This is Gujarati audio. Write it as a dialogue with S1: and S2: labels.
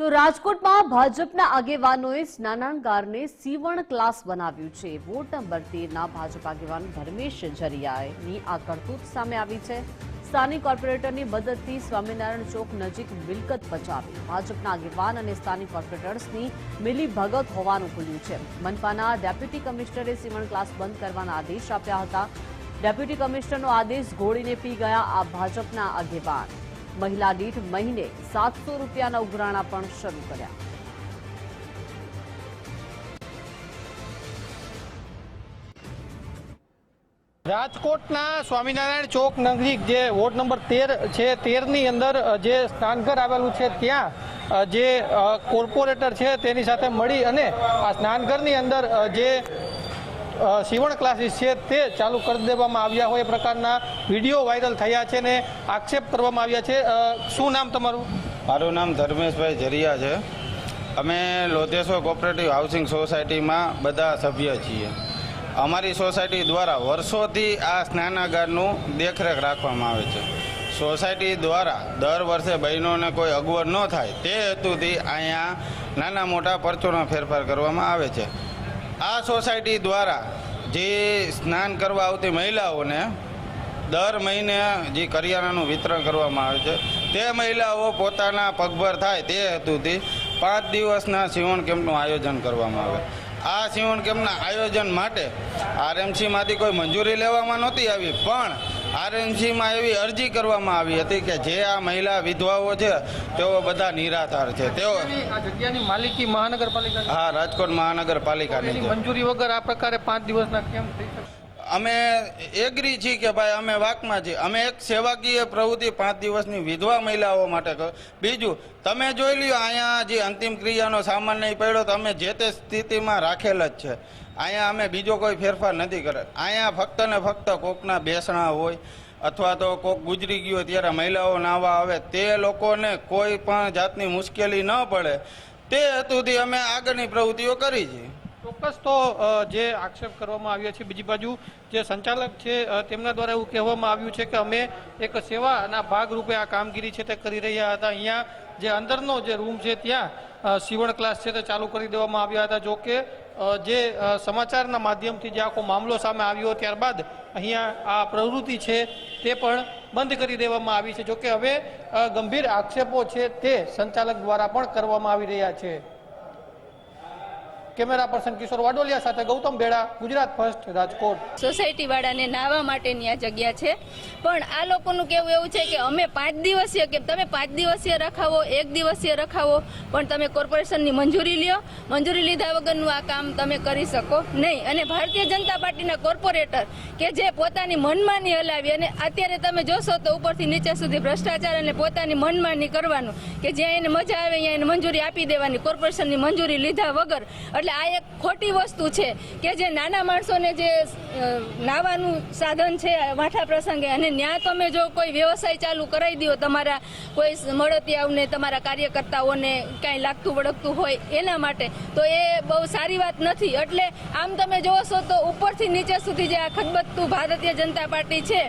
S1: તો રાજકોટમાં ભાજપના આગેવાનોએ સ્નાનાગારને સીવણ ક્લાસ બનાવ્યું છે. વોર્ડ નંબર તેરના ભાજપ આગેવાન ધર્મેશ જરિયાની આ કરતૂત સામે આવી છે. સ્થાનિક કોર્પોરેટરની મદદથી સ્વામિનારાયણ ચોક નજીક મિલકત બચાવી ભાજપના આગેવાન અને સ્થાનિક કોર્પોરેટર્સની મિલી ભગત હોવાનું ખુલ્યું છે. મનપાના ડેપ્યુટી કમિશનરે સીવણ ક્લાસ બંધ કરવાના આદેશ આપ્યા હતા. ડેપ્યુટી કમિશનરનો આદેશ ઘોળીને પી ગયા આ ભાજપના આગેવાન. મહિલા દીઠ મહિને સાતસો રૂપિયાના ઉઘરાણા પણ શરૂ કર્યા.
S2: રાજકોટના સ્વામિનારાયણ ચોક નજીક જે વોર્ડ નંબર તેર છે, તેરની અંદર જે સ્નાનઘર આવેલું છે, ત્યાં જે કોર્પોરેટર છે, તેની સાથે મળી અને આ સ્નાનઘરની અંદર જે સીવણ ક્લાસીસ છે તે ચાલુ કરી દેવામાં આવ્યા હોય એ પ્રકારના વીડિયો વાયરલ થયા છે ને આક્ષેપ કરવામાં આવ્યા છે. શું નામ તમારું?
S3: મારું નામ ધર્મેશભાઈ જરિયા છે. અમે લોધેશ્વર કોઓપરેટિવ હાઉસિંગ સોસાયટીમાં બધા સભ્ય છીએ. અમારી સોસાયટી દ્વારા વર્ષોથી આ સ્નાનાગારનું દેખરેખ રાખવામાં આવે છે. સોસાયટી દ્વારા દર વર્ષે બહેનોને કોઈ અગવડ ન થાય તે હેતુથી અહીંયા નાના મોટા પરચોનો ફેરફાર કરવામાં આવે છે. આ સોસાયટી દ્વારા જે સ્નાન કરવા આવતી મહિલાઓને દર મહિને જે કરિયાણાનું વિતરણ કરવામાં આવે છે, તે મહિલાઓ પોતાના પગભર થાય તે હેતુથી પાંચ દિવસના સીવણ કેમ્પનું આયોજન કરવામાં આવે. આ સીવણ કેમ્પના આયોજન માટે આરએમસીમાંથી કોઈ મંજૂરી લેવામાં નહોતી આવી, પણ આરએમસીમાં એવી અરજી કરવામાં આવી હતી કે જે આ મહિલા વિધવાઓ છે તેઓ બધા નિરાધાર છે. તેઓ
S2: આ જગ્યાની માલિકી મહાનગરપાલિકા
S3: હા રાજકોટ મહાનગરપાલિકાની છે.
S2: મંજૂરી વગર આ પ્રકારે પાંચ દિવસના કેમ
S3: અમે એગ્રી છીએ કે ભાઈ અમે વાકમાં છીએ. અમે એક સેવાકીય પ્રવૃત્તિ પાંચ દિવસની વિધવા મહિલાઓ માટે કરો બીજું, તમે જોઈ લ્યો અહીંયા જે અંતિમ ક્રિયાનો સામાન નહીં પડ્યો તો અમે જે તે સ્થિતિમાં રાખેલ જ છે. અહીંયા અમે બીજો કોઈ ફેરફાર નથી કરે અહીંયા ફક્ત ને ફક્ત કોકના બેસણા હોય અથવા તો કોક ગુજરી ગયો ત્યારે મહિલાઓ નાવા આવે, તે લોકોને કોઈ પણ જાતની મુશ્કેલી ન પડે. તે હેતુથી અમે આગળની પ્રવૃત્તિઓ કરી છે
S2: ચોક્કસ તો જે આક્ષેપ કરવામાં આવ્યો છે બીજી બાજુ, જે સંચાલક છે તેમના દ્વારા એવું કહેવામાં આવ્યું છે કે અમે એક સેવાના ભાગરૂપે આ કામગીરી છે તે કરી રહ્યા હતા. અહીંયા જે અંદરનો જે રૂમ છે ત્યાં સીવણ ક્લાસ છે તે ચાલુ કરી દેવામાં આવ્યા હતા. જો કે જે સમાચારના માધ્યમથી જે આખો મામલો સામે આવ્યો ત્યારબાદ અહીંયા આ પ્રવૃત્તિ છે તે પણ બંધ કરી દેવામાં આવી છે. જો કે હવે ગંભીર આક્ષેપો છે તે સંચાલક દ્વારા પણ કરવામાં આવી રહ્યા છે. કેમેરા પર્સન કિશોર વાડોલિયા સાથે ગૌતમ ભેડા, ગુજરાત ફર્સ્ટ રાજકોટ.
S4: સોસાયટી વાળાને નાહવા માટેની આ જગ્યા છે. પણ આ લોકોનું કેવું એવું છે કે અમે પાંચ દિવસીય કે તમે પાંચ દિવસીય રખાવો, એક દિવસીય રખાવો, પણ તમે કોર્પોરેશનની મંજૂરી લ્યો. મંજૂરી લીધા વગરનું આ કામ તમે કરી શકો નહીં. અને ભારતીય જનતા પાર્ટીના કોર્પોરેટર કે જે પોતાની મનમાની હલાવી અને અત્યારે તમે જોશો તો ઉપરથી નીચે સુધી ભ્રષ્ટાચાર અને પોતાની મનમાની કરવાનું કે જ્યાં એને મજા આવે, ત્યાં એને મંજૂરી આપી દેવાની, કોર્પોરેશનની મંજૂરી લીધા વગર. એટલે આ એક ખોટી વસ્તુ છે કે જે નાના માણસોને જે નાવાનું સાધન છે માઠા પ્રસંગે અને ત્યાં તમે જો કોઈ વ્યવસાય ચાલુ કરાવી દો તમારા કોઈ મળતિયાઓને, તમારા કાર્યકર્તાઓને કાંઈ લાગતું વળગતું હોય એના માટે, તો એ બહુ સારી વાત નથી. એટલે આમ તમે જોશો તો ઉપરથી નીચે સુધી જે આ ખદબદતું ભારતીય જનતા પાર્ટી છે